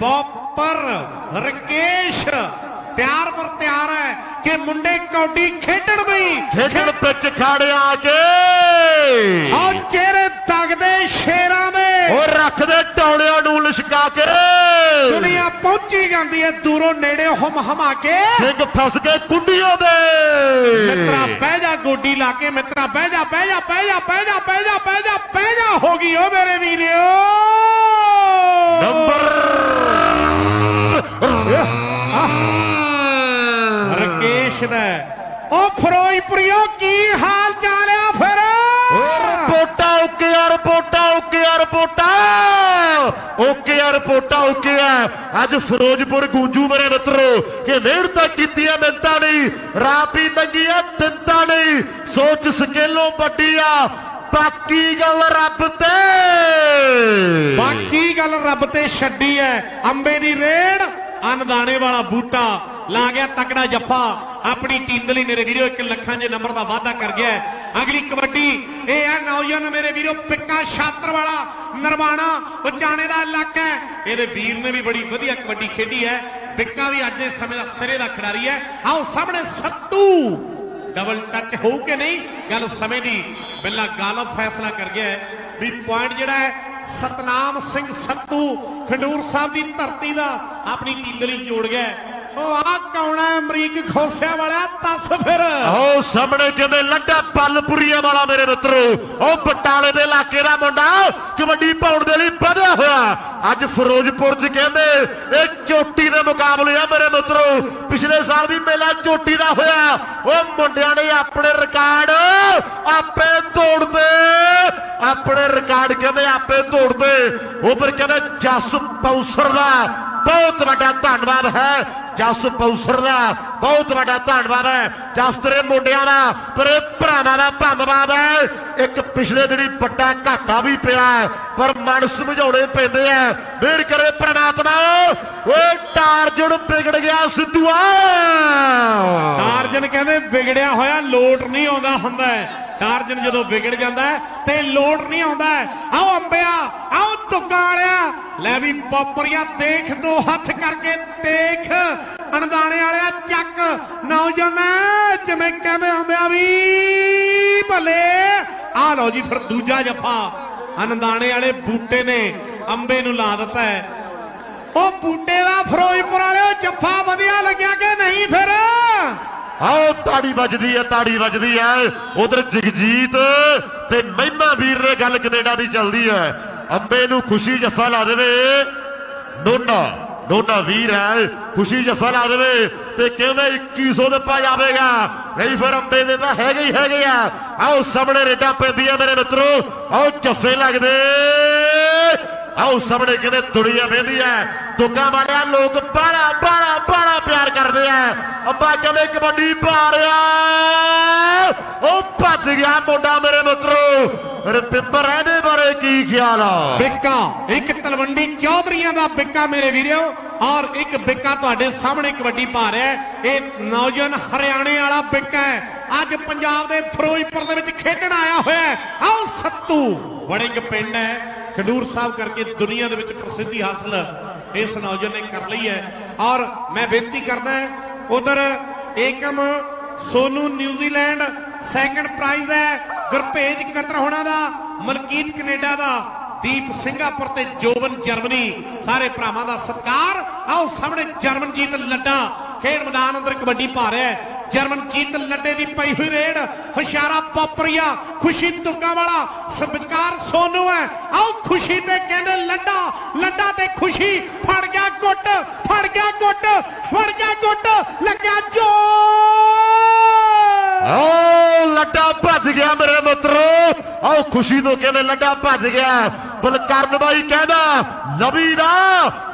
ਬੋਪਰ ਰਕੇਸ਼ ਤਿਆਰ ਪਰ ਤਿਆਰ ਹੈ ਕਿ ਮੁੰਡੇ ਕੌਡੀ ਖੇਡਣ ਬਈ ਖੇਡਣ ਪਿੱਛ ਖਾੜਿਆ ਕੇ। ਆਹ ਚਿਹਰੇ ਤੱਕਦੇ ਸ਼ੇਰਾਂ ਦੇ। ਉਹ ਰੱਖਦੇ ਟੌਲਿਆਂ ਨੂੰ ਲਿਸ਼ਕਾ ਕੇ। ਦੁਨੀਆ ਪਹੁੰਚੀ ਜਾਂਦੀ ਹੈ ਦੂਰੋਂ ਨੇੜੇ ਹਮ ਹਮਾ ਕੇ। ਸਿੰਘ ਫਸ ਕੇ ਕੁੰਡੀਆਂ ਦੇ। ਮਿੱਤਰਾ ਬਹਿ ਜਾ ਗੋਡੀ ਲਾ ਕੇ ਮਿੱਤਰਾ ਬਹਿ ਜਾ ਬਹਿ ਜਾ ਬਹਿ ਜਾ ਬਹਿ ਜਾ ਬਹਿ ਜਾ ਬਹਿ ਜਾ ਬਹਿ ਜਾ ਹੋ ਗਈ ਓ ਮੇਰੇ ਵੀਰਿਓ ਨੰਬਰ ਰਕੇਸ਼ ਦਾ ਉਹ ਫਿਰੋਜ਼ਪੁਰੀਓ ਕੀ ਹਾਲ ਚਾਲਿਆ ਫਿਰ? ਰਿਪੋਰਟਾਂ ਓਕੇ ਆ ਰਿਪੋਰਟਾਂ ਓਕੇ ਆ ਰਿਪੋਰਟਾਂ। ਓਕੇ ਆ ਰਿਪੋਰਟਾਂ ਓਕੇ ਆ ਅੱਜ ਫਿਰੋਜ਼ਪੁਰ ਗੂੰਜੂ ਮੇਰੇ ਮਿੱਤਰੋ ਕਿ ਮਿਹਨਤਾਂ ਕੀਤੀਆਂ ਮਿਹਨਤਾਂ ਨਹੀਂ ਰਾਪੀ ਤੰਗੀਆਂ ਤਿੰਤਾਂ ਨਹੀਂ ਸੋਚ ਸਕੇਲੋਂ ਵੱਡੀ ਆ ਬਾਕੀ ਗੱਲ ਰੱਬ ਤੇ। ਬਾਕੀ ਗੱਲ ਰੱਬ ਤੇ ਛੱਡੀ ਐ ਅੰਬੇ ਦੀ ਰੇੜ। ਅਨਦਾਣੇ ਵਾਲਾ ਬੂਟਾ ਲਾ ਗਿਆ ਤਕੜਾ ਜੱਫਾ। ਆਪਣੀ ਟੀਮ ਦੇ ਲਈ ਮੇਰੇ ਵੀਰੋ, ਇੱਕ ਲੱਖਾਂ ਦੇ ਨੰਬਰ ਦਾ ਵਾਅਦਾ ਕਰ ਗਿਆ ਅਗਲੀ ਕਬੱਡੀ, ਇਹ ਹੈ ਨੌਜਵਾਨ ਮੇਰੇ ਵੀਰੋ, ਪਿੱਕਾ ਛਾਤਰ ਵਾਲਾ ਨਰਵਾਣਾ, ਉਚਾਣੇ ਦਾ ਇਲਾਕਾ ਹੈ। ਇਹਦੇ ਵੀਰ ਨੇ ਵੀ ਬੜੀ ਵਧੀਆ ਕਬੱਡੀ ਖੇਡੀ ਹੈ। ਪਿੱਕਾ ਵੀ ਅੱਜ ਦੇ ਸਮੇਂ ਦਾ ਸਿਰੇ ਦਾ ਖਿਡਾਰੀ ਹੈ। ਆਓ ਸਾਹਮਣੇ ਸੱਤੂ। ਡਬਲ ਟੱਚ ਹੋਊ ਕਿ ਨਹੀਂ, ਗੱਲ ਸਮੇਂ ਦੀ। ਬਿੱਲਾ ਗਾਲਬ ਫੈਸਲਾ ਕਰ ਗਿਆ ਵੀ ਪੁਆਇੰਟ ਜਿਹੜਾ ਹੈ ਸਤਨਾਮ ਸਿੰਘ ਸੱਤੂ ਖੰਡੂਰ ਸਾਹਿਬ ਦੀ ਧਰਤੀ ਦਾ ਆਪਣੀ ਟੀਮ ਲਈ ਜੋੜ ਗਿਆ ਉਹ ਆ ਕੌਣ ਅਮਰੀਕ ਖੋਸਿਆਂ ਵਾਲਿਆ ਦੱਸ ਫਿਰ। ਆਓ ਸਾਹਮਣੇ ਜਿਵੇਂ ਲੱਡਾ ਪਲਪੁਰੀਆ ਵਾਲਾ ਮੇਰੇ ਮਿੱਤਰੋ। ਉਹ ਬਟਾਲੇ ਦੇ ਇਲਾਕੇ ਦਾ ਮੁੰਡਾ ਕਬੱਡੀ ਪਾਉਣ ਦੇ ਲਈ ਵਧਿਆ ਹੋਇਆ। ਅੱਜ ਫਿਰੋਜ਼ਪੁਰ 'ਚ ਕਹਿੰਦੇ, ਇਹ ਚੋਟੀ ਦੇ ਮੁਕਾਬਲੇ ਆ ਮੇਰੇ ਮਿੱਤਰੋ। ਪਿਛਲੇ ਸਾਲ ਵੀ ਮੇਲਾ ਚੋਟੀ ਦਾ ਹੋਇਆ। ਉਹ ਮੁੰਡਿਆਂ ਨੇ ਆਪਣੇ ਰਿਕਾਰਡ ਆਪੇ ਤੋੜਦੇ। ਆਪਣੇ ਰਿਕਾਰਡ ਕਹਿੰਦੇ ਆਪੇ ਤੋੜਦੇ। ਉਹ ਫਿਰ ਕਹਿੰਦੇ ਜਸ ਪੌਸਰ ਦਾ ਬਹੁਤ ਵੱਡਾ ਧੰਨਵਾਦ ਹੈ। ਜਸ ਪੌਸਰ ਦਾ ਬਹੁਤ ਵੱਡਾ ਧੰਨਵਾਦ ਹੈ। ਜਸ ਤੇਰੇ ਮੁੰਡਿਆਂ ਦਾ, ਤੇਰੇ ਭਰਾਵਾਂ ਦਾ ਧੰਨਵਾਦ ਹੈ। ਇੱਕ ਪਿਛਲੇ ਦਿਨੀ ਵੱਡਾ ਘਾਟਾ ਵੀ ਪਿਆ ਪਰ ਮਨ ਸਮਝਾਉਣੇ ਪੈਂਦੇ ਆ। ਮੇਰ ਕਰੇ ਪ੍ਰਮਾਤਮਾ, ਓਏ ਟਾਰਜਨ ਵਿਗੜ ਗਿਆ ਸਿੱਧੂਆ ਟਾਰਜਨ ਕਹਿੰਦੇ, ਵਿਗੜਿਆ ਹੋਇਆ ਲੋਟ ਨਹੀਂ ਆਉਂਦਾ ਹੁੰਦਾ ਹੈ। ਜਦੋਂ ਵਿਗੜ ਜਾਂਦਾ ਤੇ ਲੋਟ ਨਹੀਂ ਆਉਂਦਾ ਆਓ ਅੰਬਿਆ, ਆਓ ਤੁੱਗਾ ਲੈ ਵੀ ਪੋਪਰੀਆ ਦੇਖ, ਦੋ ਹੱਥ ਕਰਕੇ ਦੇਖ। ਅਣਦਾਣੇ ਵਾਲਿਆ, ਚੱਕ। ਨੌਜਵਾਨ ਜਿਵੇਂ ਕਹਿੰਦੇ ਹੁੰਦੇ ਆ ਵੀ, ਭਲੇ। ਆ ਲਓ ਜੀ ਫਿਰ ਦੂਜਾ ਜਫਾ। ਅਣਦਾਣੇ ਵਾਲੇ ਬੂਟੇ ਨੇ ਅੰਬੇ ਨੂੰ ਲਾ ਦਿੱਤਾ ਹੈ। ਉਹ ਬੂਟੇ ਦਾ ਫਿਰੋਜ਼ਪੁਰ ਵਾਲਿਓ ਜੱਫਾ ਵਧੀਆ ਲੱਗਿਆ ਕਿ ਨਹੀਂ ਫਿਰ? ਆਓ ਤਾੜੀ ਵੱਜਦੀ ਹੈ ਤਾੜੀ ਵੱਜਦੀ ਹੈ ਉਧਰ ਜਗਜੀਤ ਤੇ ਮਹਿਮਾ ਵੀਰ ਨੇ ਗੱਲ ਕੈਨੇਡਾ ਦੀ ਚੱਲਦੀ ਹੈ ਅੰਬੇ ਨੂੰ ਖੁਸ਼ੀ ਜੱਫਾ ਲਾ ਦੇਵੇ। ਡੋਡਾ ਡੋਡਾ ਵੀਰ ਹੈ, ਖੁਸ਼ੀ ਜੱਫਾ ਲਾ ਦੇਵੇ ਤੇ ਕਹਿੰਦੇ 2100 ਦੇ ਪਾ ਜਾਵੇਗਾ। ਨਹੀਂ ਫਿਰ ਅੰਬੇ ਦੇ ਤਾਂ ਹੈਗੇ ਹੀ ਹੈਗੇ ਆ। ਆਓ ਸਾਹਮਣੇ ਰੇਡਾਂ ਪੈਂਦੀਆਂ ਮੇਰੇ ਮਿੱਤਰੋ, ਆਓ ਜੱਫੇ ਲੱਗਦੇ। ਆਓ ਸਾਹਮਣੇ ਕਹਿੰਦੇ ਦੁਨੀਆ ਵੇਂਦੀ ਐ ਦੁੱਗਾ ਮਾਰਿਆ ਲੋਕ ਬਾੜਾ ਬਾੜਾ ਬਾੜਾ ਪਿਆਰ ਕਰਦੇ ਐ ਅੱਬਾ ਕਹਿੰਦੇ ਕਬੱਡੀ ਪਾ ਰਿਹਾ ਉਹ ਭੱਜ ਗਿਆ ਮੁੰਡਾ ਮੇਰੇ ਮਿੱਤਰੋ। ਰਪਿੰਬਰ ਇਹਦੇ ਬਾਰੇ ਕੀ ਖਿਆਲ ਆ? ਬਿੱਕਾ, ਇੱਕ ਤਲਵੰਡੀ ਚੌਧਰੀਆਂ ਦਾ ਬਿੱਕਾ ਮੇਰੇ ਵੀਰੋ। ਔਰ ਇੱਕ ਬਿੱਕਾ ਤੁਹਾਡੇ ਸਾਹਮਣੇ ਕਬੱਡੀ ਪਾ ਰਿਹਾ ਇਹ ਨੌਜਵਾਨ ਹਰਿਆਣੇ ਵਾਲਾ ਬਿੱਕਾ ਹੈ। ਅੱਜ ਪੰਜਾਬ ਦੇ ਫਿਰੋਜ਼ਪੁਰ ਦੇ ਵਿੱਚ ਖੇਡਣ ਆਇਆ ਹੋਇਆ ਹੈ। ਆਓ ਸੱਤੂ, ਵੜਿੰਗ ਪਿੰਡ ਹੈ। ਖਡੂਰ ਸਾਹਿਬ ਕਰਕੇ ਦੁਨੀਆ ਦੇ ਵਿੱਚ ਪ੍ਰਸਿੱਧੀ ਹਾਸਲ ਇਸ ਨੌਜਵਾਨ ਨੇ ਕਰ ਲਈ ਹੈ। ਔਰ ਮੈਂ ਬੇਨਤੀ ਕਰਦਾ ਉਧਰ Ekam Sonu New Zealand second prize ਹੈ। ਗੁਰਪੇਜ ਕਤਰ ਹੋਣਾ ਦਾ, ਮਲਕੀਤ ਕੈਨੇਡਾ ਦਾ, ਦੀਪ ਸਿੰਘਾਪੁਰ ਤੇ ਜੋਵਨ ਜਰਮਨੀ। ਸਾਰੇ ਭਰਾਵਾਂ ਦਾ ਸਤਿਕਾਰ। ਆਓ ਸਾਹਮਣੇ ਜਰਮਨ ਜੀਤ ਲੱਡਾ ਖੇਡ ਮੈਦਾਨ ਅੰਦਰ ਕਬੱਡੀ ਪਾ ਰਿਹਾ ਹੈ। ਜਰਮਨਜੀਤ ਲੱਡੇ ਦੀ ਪਈ ਹੋਈ ਰੇਡ, ਹੁਸ਼ਿਆਰਾ ਪੋਪਰੀਆ, ਖੁਸ਼ੀ ਤੁੱਗਾ ਵਾਲਾ ਵਿਚਕਾਰ ਸੋਨੂ ਹੈ। ਆਓ ਖੁਸ਼ੀ ਤੇ ਕਹਿੰਦੇ ਲੱਡਾ ਲੱਡਾ ਤੇ ਖੁਸ਼ੀ, ਫੜ ਗਿਆ ਗੁੱਟ ਫੜ ਗਿਆ ਗੁੱਟ ਫੜ ਗਿਆ ਗੁੱਟ ਲੱਗਿਆ ਜੋ ਓ ਲੱਡਾ ਭੱਜ ਗਿਆ ਮੇਰੇ ਮਿੱਤਰੋ। ਆਓ ਖੁਸ਼ੀ ਤੋਂ ਕਹਿੰਦੇ ਲੱਡਾ ਭੱਜ ਗਿਆ। ਬਲਕਰਨ ਬਾਈ ਕਹਿੰਦਾ, ਲਵੀ ਦਾ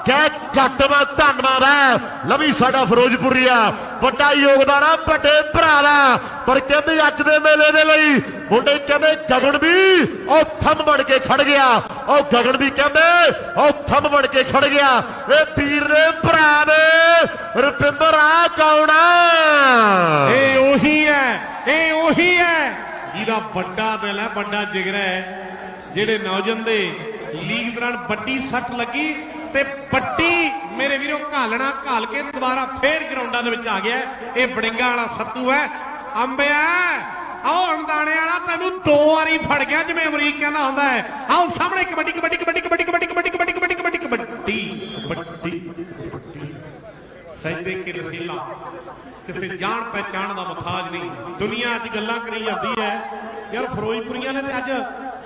ਕਹਿ ਘੱਟ ਮੈਂ ਧੰਨਵਾਦ ਹੈ। ਲਵੀ ਸਾਡਾ ਫਿਰੋਜ਼ਪੁਰੀਆ ਵੱਡਾ ਯੋਗਦਾਨ ਆ, ਵੱਡੇ ਭਰਾ ਦਾ। ਪਰ ਕਹਿੰਦੇ ਅੱਜ ਦੇ ਮੇਲੇ ਦੇ ਲਈ ਮੁੰਡੇ ਕਹਿੰਦੇ ਗਗਨ ਵੀ ਉਹ ਥੰਮ ਬਣ ਕੇ ਖੜ ਗਿਆ। ਉਹ ਗਗਨ ਵੀ ਕਹਿੰਦੇ ਉਹ ਥੰਮ ਬਣ ਕੇ ਖੜ ਗਿਆ। ਇਹ ਵੀਰ ਨੇ ਭਰਾ ਨੇ, ਰੁਪਿੰਦਰ, ਆ ਕੌਣ ਆ? ਇਹ ਉਹੀ ਹੈ ਇਹ ਉਹੀ ਹੈ। ਜਿਹਦਾ ਵੱਡਾ ਦਿਲ ਹੈ, ਵੱਡਾ ਜਿਗਰ ਹੈ। ਜਿਹੜੇ ਨੌਜਵਾਨ ਦੇ ਲੀਗ ਦੌਰਾਨ ਵੱਡੀ ਸੱਟ ਲੱਗੀ ਤੇ ਪੱਟੀ ਮੇਰੇ ਵੀਰੋ ਘਾਲਣਾ ਘਾਲ ਕੇ ਦੁਬਾਰਾ ਫੇਰ ਗਰਾਊਂਡਾਂ ਦੇ ਵਿੱਚ ਆ ਗਿਆ ਇਹ ਬੜਿੰਗਾ ਵਾਲਾ ਸੱਤੂ ਹੈ ਅੰਬਿਆ ਆਓ ਅਣਦਾਣੇ ਵਾਲਾ ਤੈਨੂੰ ਦੋ ਵਾਰੀ ਫੜ ਗਿਆ ਜਿਵੇਂ ਅਮਰੀਕ ਕਹਿੰਦਾ ਹੁੰਦਾ ਹੈ ਆਓ ਸਾਹਮਣੇ ਕਬੱਡੀ ਕਬੱਡੀ ਕਬੱਡੀ ਕਬੱਡੀ ਕਬੱਡੀ ਕਬੱਡੀ ਕਬੱਡੀ ਕਬੱਡੀ ਕਬੱਡੀ ਕਬੱਡੀ ਕਬੱਡੀ ਸੈਦੇ ਕੇ ਰਹੀਲਾ ਕਿਸੇ ਜਾਣ ਪਹਿਚਾਣ ਦਾ ਮੁਤਾਜ ਨਹੀਂ ਦੁਨੀਆ ਅੱਜ ਗੱਲਾਂ ਕਰੀ ਜਾਂਦੀ ਹੈ ਯਾਰ ਫਿਰੋਜ਼ਪੁਰੀਆਂ ਨੇ ਤੇ ਅੱਜ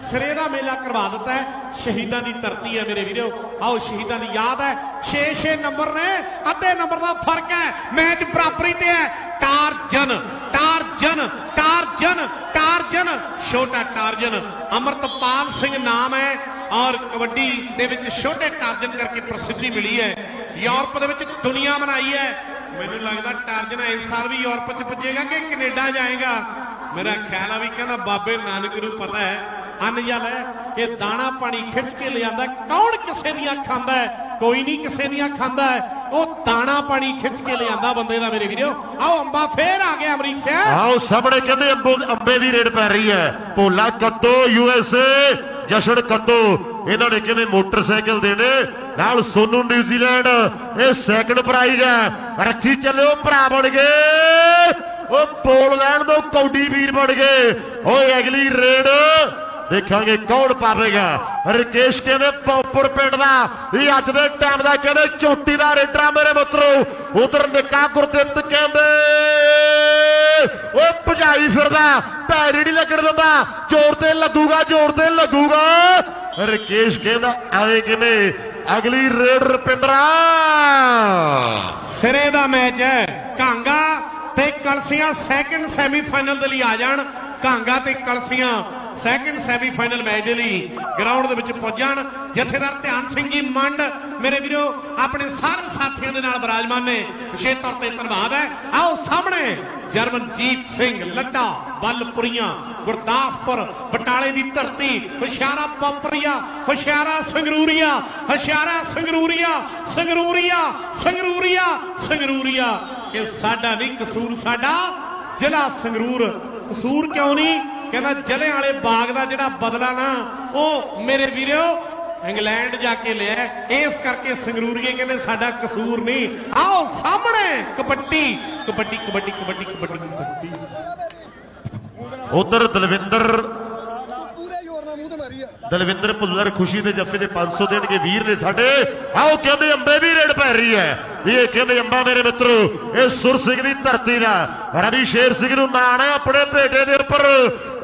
ਸਿਰੇ ਦਾ ਮੇਲਾ ਕਰਵਾ ਦਿੱਤਾ ਹੈ। ਸ਼ਹੀਦਾਂ ਦੀ ਧਰਤੀ ਹੈ ਮੇਰੇ ਵੀਰੋ। ਆਓ ਸ਼ਹੀਦਾਂ ਦੀ ਯਾਦ ਹੈ। 6-6 ਨੰਬਰ ਨੇ, ਅੱਧੇ ਨੰਬਰ ਦਾ ਫ਼ਰਕ ਹੈ। ਮੈਚ ਬਰਾਬਰੀ ਤੇ ਹੈ। ਟਾਰਜਨ ਟਾਰਜਨ ਟਾਰਜਨ ਟਾਰਜਨ, ਛੋਟਾ ਟਾਰਜਨ। ਅਮਰਤਪਾਲ ਸਿੰਘ ਨਾਮ ਹੈ ਔਰ ਕਬੱਡੀ ਦੇ ਵਿੱਚ ਛੋਟੇ ਟਾਰਜਨ ਕਰਕੇ ਪ੍ਰਸਿੱਧੀ ਮਿਲੀ ਹੈ। ਯੂਰਪ ਦੇ ਵਿੱਚ ਦੁਨੀਆ ਬਣਾਈ ਹੈ। ਮੈਨੂੰ ਲੱਗਦਾ ਟਾਰਜਨ ਇਸ ਸਾਲ ਵੀ ਯੂਰਪ 'ਚ ਪੁੱਜੇਗਾ ਕਿ ਕੈਨੇਡਾ ਜਾਏਗਾ। ਮੇਰਾ ਖਿਆਲ ਆ ਵੀ ਕਹਿੰਦਾ ਬਾਬੇ ਨਾਨਕ ਨੂੰ ਪਤਾ ਹੈ। ਅਨਜਲ ਹੈ ਕਿ ਦਾਣਾ ਪਾਣੀ ਖਿੱਚ ਕੇ ਲਿਆਂਦਾ, ਕੌਣ ਕਿਸੇ ਦੀਆਂ ਖਾਂਦਾ ਕੋਈ ਨਹੀਂ ਕਿਸੇ ਦੀਆਂ ਖਾਂਦਾ ਉਹ ਦਾਣਾ ਪਾਣੀ ਖਿੱਚ ਕੇ ਲਿਆਂਦਾ ਬੰਦੇ ਦਾ ਮੇਰੇ ਵੀਰੋ। ਆਓ ਅੰਬਾ ਫੇਰ ਆ ਗਿਆ ਅਮਰੀਕ ਸਿੰਘ ਆਓ, ਸਾਹਮਣੇ ਕਹਿੰਦੇ ਅੰਬੋ ਅੰਬੇ ਦੀ ਰੇਡ ਪੈ ਰਹੀ ਹੈ। ਭੋਲਾ ਕੱਤੋ ਯੂਐਸਏ ਜਸ਼ਨ ਕੱਤੋ। ਇਹਨਾਂ ਨੇ ਕਹਿੰਦੇ ਮੋਟਰਸਾਈਕਲ ਦੇਣੇ ਨਾਲ ਸੋਨੂ ਨਿਊਜ਼ੀਲੈਂਡ, ਇਹ ਸੈਕੰਡ ਪ੍ਰਾਈਜ਼ ਹੈ। ਰੱਖੀ ਚੱਲਿਓ, ਭਰਾ ਬਣ ਗਏ। ਉਹ ਪੋਲ ਲੈਣ ਤੋਂ ਕੌਡੀ ਵੀਰ ਬਣ ਗਏ। ਓਏ, ਅਗਲੀ ਰੇਡ ਦੇਖਾਂਗੇ ਕੌਣ ਪਾਵੇਗਾ। ਰਕੇਸ਼ ਕਹਿੰਦੇ ਪੌਪਰ ਪਿੰਡ ਦਾ? ਇਹ ਅੱਜ ਦੇ ਟਾਈਮ ਦਾ ਕਹਿੰਦੇ ਚੋਟੀ ਦਾ ਰੇਡਰਾ ਮੇਰੇ ਮਿੱਤਰੋ? ਉਧਰ ਨਿੱਕਾ ਗੁਰਦਿੱਤ ਕਹਿੰਦੇ, ਉਹ ਭਜਾਈ ਫਿਰਦਾ ਪੈਰੀ ਨਹੀਂ ਲੱਗਣ ਦਿੰਦਾ। ਜ਼ੋਰ ਤੇ ਲੱਗੂਗਾ, ਜ਼ੋਰ ਤੇ ਲੱਗੂਗਾ। ਰਕੇਸ਼ ਕਹਿੰਦਾ, ਆਏ ਕਿਵੇਂ? ਅਗਲੀ ਰੇਡ ਰਪਿੰਦਰਾ। ਸਿਰੇ ਦਾ ਮੈਚ ਹੈ। ਕਾਂਗਾ ਤੇ ਕਲਸੀਆਂ ਸੈਕੰਡ ਸੈਮੀਫਾਈਨਲ ਦੇ ਲਈ ਆ ਜਾਣ। ਕਾਂਗਾ ਤੇ ਕਲਸੀਆਂ ਸੈਕੰਡ ਸੈਮੀਫਾਈਨਲ ਮੈਚ ਦੇ ਲਈ ਗਰਾਊਂਡ ਦੇ ਵਿੱਚ ਪੁੱਜ ਜਥੇਦਾਰ ਧਿਆਨ ਸਿੰਘ ਜੀ, ਮੰਡ, ਮੇਰੇ ਵੀਰੋ, ਆਪਣੇ ਸਾਰੇ ਸਾਥੀਆਂ ਦੇ ਨਾਲ ਬਿਰਾਜਮਾਨ ਨੇ। ਵਿਸ਼ੇਸ਼ ਤੌਰ ਤੇ ਧੰਨਵਾਦ ਹੈ। ਆਓ ਸਾਹਮਣੇ, ਜਰਮਨਜੀਤ ਸਿੰਘ ਲੱਟਾ ਬੱਲਪੁਰੀਆਂ, ਗੁਰਦਾਸਪੁਰ, ਬਟਾਲੇ ਦੀ ਧਰਤੀ, ਹੁਸ਼ਿਆਰਾ ਪੌਪਰੀਆ, ਹੁਸ਼ਿਆਰਾ ਸੰਗਰੂਰੀਆ ਹੁਸ਼ਿਆਰਾ ਸੰਗਰੂਰੀਆ ਸੰਗਰੂਰੀਆ ਸੰਗਰੂਰੀਆ ਸੰਗਰੂਰੀਆ। ਇਹ ਸਾਡਾ ਨਹੀਂ ਕਸੂਰ, ਸਾਡਾ ਜ਼ਿਲ੍ਹਾ ਸੰਗਰੂਰ। ਕਸੂਰ ਕਿਉਂ ਨਹੀਂ? ਕਹਿੰਦਾ ਜਲੇ ਵਾਲੇ ਬਾਗ ਦਾ ਜਿਹੜਾ ਬਦਲਾ ਨਾ, ਉਹ ਮੇਰੇ ਵੀਰਿਓ ਇੰਗਲੈਂਡ ਜਾ ਕੇ ਲਿਆ ਇਸ ਕਰਕੇ ਸੰਗਰੂਰੀਏ ਕਹਿੰਦੇ ਸਾਡਾ ਕਸੂਰ ਨਹੀਂ। ਆਓ ਸਾਹਮਣੇ, ਕਬੱਡੀ ਕਬੱਡੀ ਕਬੱਡੀ ਕਬੱਡੀ ਕਬੱਡੀ ਕਬੱਡੀ। ਉਧਰ ਦਲਵਿੰਦਰ ਪੂਰੇ ਜ਼ੋਰ ਨਾਲ ਮੂੰਹ ਤੇ ਮਾਰੀ ਆ ਦਲਵਿੰਦਰ ਭੁੱਲਰ ਖੁਸ਼ੀ ਦੇ ਜੱਫੇ ਦੇ 500 ਦੇਣਗੇ। ਵੀਰ ਨੇ ਸਾਡੇ ਆਓ ਕਹਿੰਦੇ ਅੰਬੇ ਵੀ ਰੇਡ ਪੈ ਰਹੀ ਹੈ। ਵੀ ਇਹ ਕਹਿੰਦੇ ਅੰਬਾ ਮੇਰੇ ਮਿੱਤਰੋ, ਇਹ ਸੁਰ ਸਿੰਘ ਦੀ ਧਰਤੀ ਦਾ, ਰਵੀ ਸ਼ੇਰ ਸਿੰਘ ਨੂੰ ਮਾਣ ਹੈ ਆਪਣੇ ਬੇਟੇ ਦੇ ਉੱਪਰ।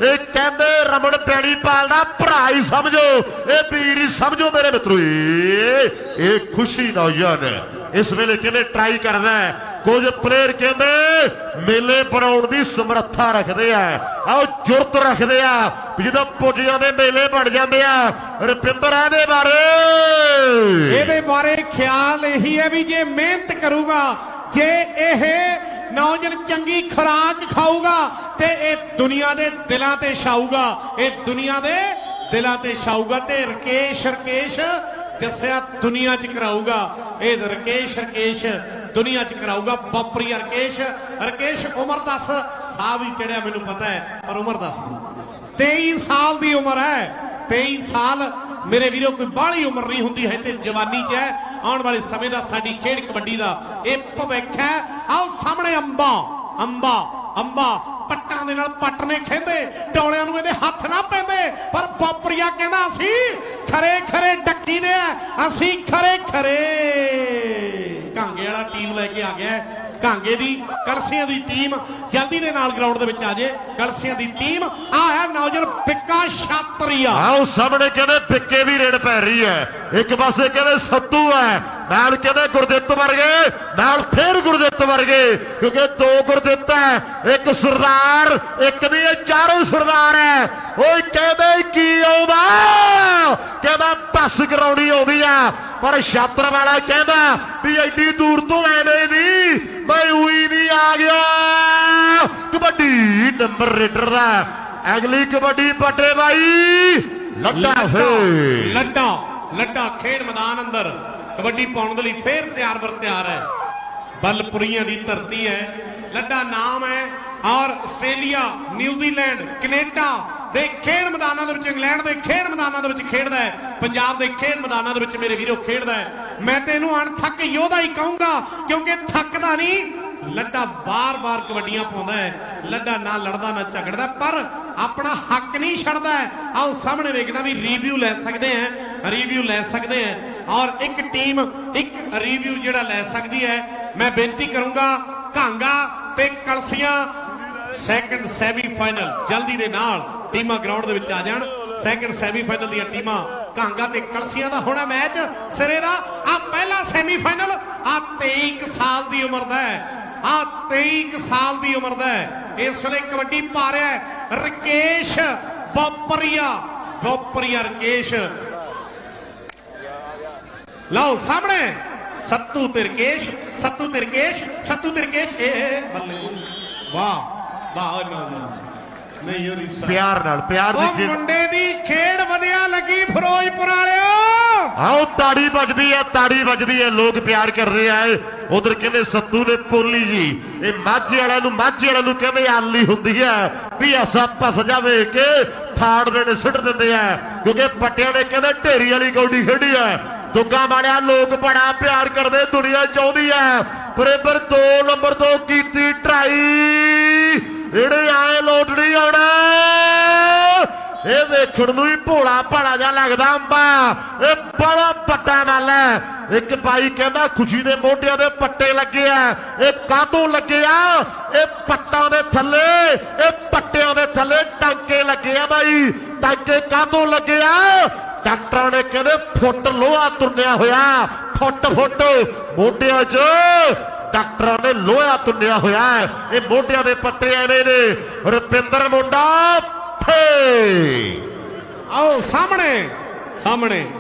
ਇਹ ਕਹਿੰਦੇ ਰਮਣ ਪੈਣੀ ਪਾਲ ਦਾ ਭਰਾ ਹੀ ਸਮਝੋ, ਇਹ ਵੀਰ ਹੀ ਸਮਝੋ ਮੇਰੇ ਮਿੱਤਰੋ। ਇਹ ਇਹ ਖੁਸ਼ੀ ਨੌਜਵਾਨ ਇਸ ਵੇਲੇ ਕਹਿੰਦੇ ਟਰਾਈ ਕਰਨਾ ਹੈ? ਕੁਝ ਪਲੇਅਰ ਕਹਿੰਦੇ ਮੇਲੇ ਬਣਾਉਣ ਦੀ ਸਮਰੱਥਾ ਰੱਖਦੇ ਆ। ਆਓ ਜੁਰਤ ਰੱਖਦੇ ਆ ਜਦੋਂ ਪੁੱਜ ਜਾਂਦੇ, ਮੇਲੇ ਬਣ ਜਾਂਦੇ ਆ। ਰੁਪਿੰਦਰ, ਇਹਦੇ ਬਾਰੇ। ਇਹਦੇ ਬਾਰੇ ਖਿਆਲ ਇਹੀ ਹੈ ਵੀ ਜੇ ਮਿਹਨਤ ਕਰੂਗਾ, ਜੇ ਇਹ ਨੌਜਵਾਨ ਚੰਗੀ ਖੁਰਾਕ ਖਾਊਗਾ, ਤੇ ਇਹ ਦੁਨੀਆ ਦੇ ਦਿਲਾਂ ਤੇ ਛਾਊਗਾ। ਇਹ ਦੁਨੀਆ ਦੇ ਦਿਲਾਂ ਤੇ ਛਾਊਗਾ ਤੇ ਰਕੇਸ਼ ਰਕੇਸ਼ ਜੱਸਿਆ ਦੁਨੀਆ 'ਚ ਕਰਾਊਗਾ। ਇਹ ਰਕੇਸ਼ ਰਕੇਸ਼ ਦੁਨੀਆ 'ਚ ਕਰਾਊਗਾ। ਬਪਰੀ ਰਕੇਸ਼ ਰਕੇਸ਼ ਉਮਰ ਦੱਸ। ਸਾਹ ਵੀ ਚੜਿਆ, ਮੈਨੂੰ ਪਤਾ ਹੈ, ਪਰ ਉਮਰ ਦੱਸ। 23 ਸਾਲ ਦੀ ਉਮਰ ਹੈ। 23 ਸਾਲ, ਮੇਰੇ ਵੀਰੋ, ਕੋਈ ਬਾਹਲੀ ਉਮਰ ਨਹੀਂ ਹੁੰਦੀ ਹੈ ਤੇ ਜਵਾਨੀ 'ਚ ਹੈ। ਆਉਣ ਵਾਲੇ ਸਮੇਂ ਦਾ ਸਾਡੀ ਖੇਡ ਕਬੱਡੀ ਦਾ ਇਹ ਭਵਿੱਖ ਹੈ। ਆਓ ਸਾਹਮਣੇ ਅੰਬਾ ਅੰਬਾ ਅੰਬਾ। ਪੱਟਾਂ ਦੇ ਨਾਲ ਪੱਟ ਨੇ ਖੇਂਦੇ ਟੋਲਿਆਂ ਨੂੰ ਇਹਦੇ ਹੱਥ ਨਾ ਪੈਂਦੇ। ਪਰ ਪਾਪਰੀਆ ਕਹਿੰਦਾ, ਅਸੀਂ ਖਰੇ ਖਰੇ ਡੱਕੀ ਦੇ ਅਸੀਂ ਖਰੇ ਖਰੇ ਘਾਂਗੇ ਵਾਲਾ ਟੀਮ ਲੈ ਕੇ ਆ ਗਿਆ ਘਾਂਗੇ ਦੀ, ਕਲਸੀਆਂ ਦੀ ਟੀਮ ਜਲਦੀ ਦੇ ਨਾਲ ਗਰਾਊਂਡ ਦੇ ਵਿੱਚ ਆ ਜੇ। ਕਲਸੀਆਂ ਦੀ ਟੀਮ ਆ ਹੈ ਨੌਜਵਾਨ ਫਿੱਕਾ ਛਾਤਰੀਆ। ਆਓ ਸਾਹਮਣੇ ਕਹਿੰਦੇ ਫਿੱਕੇ ਦੀ ਰੇਡ ਪੈ ਰਹੀ ਹੈ। ਇੱਕ ਪਾਸੇ ਕਹਿੰਦੇ ਸੱਤੂ ਹੈ ਨਾਲ ਕਹਿੰਦੇ ਗੁਰਦਿੱਤ ਵਰਗੇ ਨਾਲ ਫੇਰ ਗੁਰਦਿੱਤ ਵਰਗੇ ਕਿਉਂਕਿ ਦੋ ਗੁਰਦਿੱਤ ਹੈ ਇੱਕ ਸਰਦਾਰ ਇੱਕ ਦੀ ਇਹ ਚਾਰੋਂ ਸਰਦਾਰ ਹੈ। ਓਏ ਕਹਿੰਦੇ ਕੀ ਆਉਂਦਾ? ਕਹਿੰਦਾ ਬੱਸ ਕਰਾਉਣੀ ਆਉਂਦੀ ਆ। ਪਰ ਛਾਤਰ ਵਾਲਾ ਕਹਿੰਦਾ ਵੀ ਐਡੀ ਦੂਰ ਤੋਂ ਐਵੇਂ ਨਹੀਂ ਮੈਂ ਉਹੀ ਨਹੀਂ ਆ ਗਿਆ। ਕਬੱਡੀ ਨੰਬਰ ਰੇਡਰ ਦਾ। ਅਗਲੀ ਕਬੱਡੀ ਪਟੇ ਬਾਈ ਲੱਡਾ ਫੇ ਲੱਡਾ ਲੱਡਾ ਖੇਡ ਮੈਦਾਨ ਅੰਦਰ। ਕਬੱਡੀ ਪਾਉਣ ਦੇ ਲਈ ਫੇਰ ਤਿਆਰ ਵਰ ਤਿਆਰ ਹੈ। ਬਲਪੁਰੀਆਂ ਦੀ ਧਰਤੀ ਹੈ, ਲੱਡਾ ਨਾਮ ਹੈ ਔਰ ਆਸਟ੍ਰੇਲੀਆ, ਨਿਊਜ਼ੀਲੈਂਡ, ਕੈਨੇਡਾ ਦੇ ਖੇਡ ਮੈਦਾਨਾਂ ਦੇ ਵਿੱਚ, ਇੰਗਲੈਂਡ ਦੇ ਖੇਡ ਮੈਦਾਨਾਂ ਦੇ ਵਿੱਚ ਖੇਡਦਾ ਹੈ, ਪੰਜਾਬ ਦੇ ਖੇਡ ਮੈਦਾਨਾਂ ਦੇ ਵਿੱਚ ਮੇਰੇ ਵੀਰੋ ਖੇਡਦਾ ਹੈ। ਮੈਂ ਤੇ ਇਹਨੂੰ ਅਣਥੱਕ ਯੋਧਾ ਹੀ ਕਹੂੰਗਾ, ਕਿਉਂਕਿ ਥੱਕਦਾ ਨਹੀਂ, ਲੱਡਾ ਬਾਰ-ਬਾਰ ਕਬੱਡੀਆਂ ਪਾਉਂਦਾ ਹੈ, ਲੱਡਾ ਨਾ ਲੜਦਾ, ਨਾ ਝਗੜਦਾ, ਪਰ ਆਪਣਾ ਹੱਕ ਨਹੀਂ ਛੱਡਦਾ ਹੈ। ਆਓ ਸਾਹਮਣੇ ਵੇਖਦਾ ਵੀ ਰਿਵਿਊ ਲੈ ਸਕਦੇ ਆ ਰਿਵਿਊ ਲੈ ਸਕਦੇ ਆ ਔਰ ਇੱਕ ਟੀਮ, ਇੱਕ ਰਿਵਿਊ ਜਿਹੜਾ ਲੈ ਸਕਦੀ ਹੈ। ਮੈਂ ਬੇਨਤੀ ਕਰੂੰਗਾ ਕਾਂਗਾ ਤੇ ਕਲਸੀਆਂ ਸੈਕੰਡ ਸੈਮੀਫਾਈਨਲ ਜਲਦੀ ਦੇ ਨਾਲ ਟੀਮਾਂ ਗਰਾਊਂਡ ਦੇ ਵਿੱਚ ਆ ਜਾਣ। ਸੈਕੰਡ ਸੈਮੀਫਾਈਨਲ ਦੀਆਂ ਟੀਮਾਂ ਕਾਂਗਾ ਤੇ ਕਲਸੀਆਂ ਦਾ ਹੋਣਾ ਮੈਚ ਸਿਰੇ ਦਾ ਆ ਪਹਿਲਾ ਸੈਮੀਫਾਈਨਲ ਆ 23 ਕੁ ਸਾਲ ਦੀ ਉਮਰ ਦਾ ਹੈ। ਆ 23 ਸਾਲ ਦੀ ਉਮਰ ਦਾ ਹੈ। ਇਸ ਵੇਲੇ ਕਬੱਡੀ ਪਾ ਰਿਹਾ ਰਕੇਸ਼ ਬੋਪਰੀਆ। ਬੋਪਰੀਆ ਰਕੇਸ਼ ਲਓ ਸਾਹਮਣੇ। ਸੱਤੂ ਤਿਰਕੇਸ਼ ਸੱਤੂ ਤਿਰਕੇਸ਼ ਸੱਤੂ ਤਿਰਕੇਸ਼। ਏ ਬੱਲੇ। ਵਾਹ ਵਾਹ ਓਏ ਨਾ ਨਾ। ਨਹੀਂ ਸਾ- ਪਿਆਰ ਨਾਲ ਪਿਆਰ ਦੀ ਖੇਡ ਮੁੰਡੇ ਦੀ ਖੇਡ ਵਧੀਆ ਲੱਗੀ ਫਿਰੋਜ਼ਪੁਰ ਵਾਲਿਓ। ਆਓ ਤਾੜੀ ਵੱਜਦੀ ਹੈ ਤਾੜੀ ਵੱਜਦੀ ਹੈ। ਲੋਕ ਪਿਆਰ ਕਰ ਰਹੇ ਆ। ਉਧਰ ਕਹਿੰਦੇ ਸੱਤੂ ਨੇ ਪੋਲੀ ਜੀ। ਇਹ ਮਾਝੇ ਵਾਲਿਆਂ ਨੂੰ ਮਾਝੇ ਵਾਲਿਆਂ ਨੂੰ ਕਹਿੰਦੇ ਆਲੀ ਹੁੰਦੀ ਹੈ। ਵੀ ਐਸਾ ਪਸ ਜਾਵੇ ਕਿ ਥਾੜ ਦੇ ਨੇ ਸੁੱਟ ਦਿੰਦੇ ਆ। ਕਿਉਂਕਿ ਪੱਟਿਆਂ ਨੇ ਕਹਿੰਦੇ ਢੇਰੀ ਵਾਲੀ ਕੌਡੀ ਖੇਡੀ ਹੈ। ਦੁੱਗਾ ਮਾਰਿਆ ਲੋਕ ਬੜਾ ਪਿਆਰ ਕਰਦੇ, ਦੁਨੀਆ ਚਾਹੁੰਦੀ ਹੈ। ਬਰੇਬਰ 2 ਨੰਬਰ ਤੋਂ ਕੀਤੀ ਟਰਾਈ। ਇਹੜੇ ਆਏ ਲੋਟ ਆਉਣਾ। ਇਹ ਵੇਖਣ ਨੂੰ ਹੀ ਭੋਲਾ ਭਾਲਾ ਜਿਹਾ ਲੱਗਦਾ ਅੰਬਾ। ਇਹ ਬੜਾ ਵੱਡਾ ਮੱਲ ਹੈ। ਇੱਕ ਭਾਈ ਕਹਿੰਦਾ, ਖੁਸ਼ੀ ਦੇ ਮੋਢਿਆਂ ਦੇ ਪੱਟੇ ਲੱਗੇ ਆ। ਇਹ ਕਾਹਤੋਂ ਲੱਗੇ ਆ? ਇਹ ਪੱਟਾਂ ਦੇ ਥੱਲੇ, ਇਹ ਪੱਟਿਆਂ ਦੇ ਥੱਲੇ ਟਾਂਕੇ ਲੱਗੇ ਆ ਬਾਈ। ਟਾਂਕੇ ਕਾਹਤੋਂ ਲੱਗੇ ਆ? ਡਾਕਟਰਾਂ ਨੇ ਕਹਿੰਦੇ ਫੁੱਟ ਲੋਹਾ ਤੁਰਨਿਆ ਹੋਇਆ ਫੁੱਟ ਫੁੱਟ। ਮੋਢਿਆਂ 'ਚ ਡਾਕਟਰਾਂ ਨੇ ਲੋਹਾ ਤੁੰਨਿਆ ਹੋਇਆ। ਇਹ ਮੋਢਿਆਂ ਦੇ ਪੱਟੇ ਐਵੇਂ ਨੇ ਰੁਪਿੰਦਰ ਮੁੰਡਾ ਫੇ। ਆਓ ਸਾਹਮਣੇ। ਸਾਹਮਣੇ।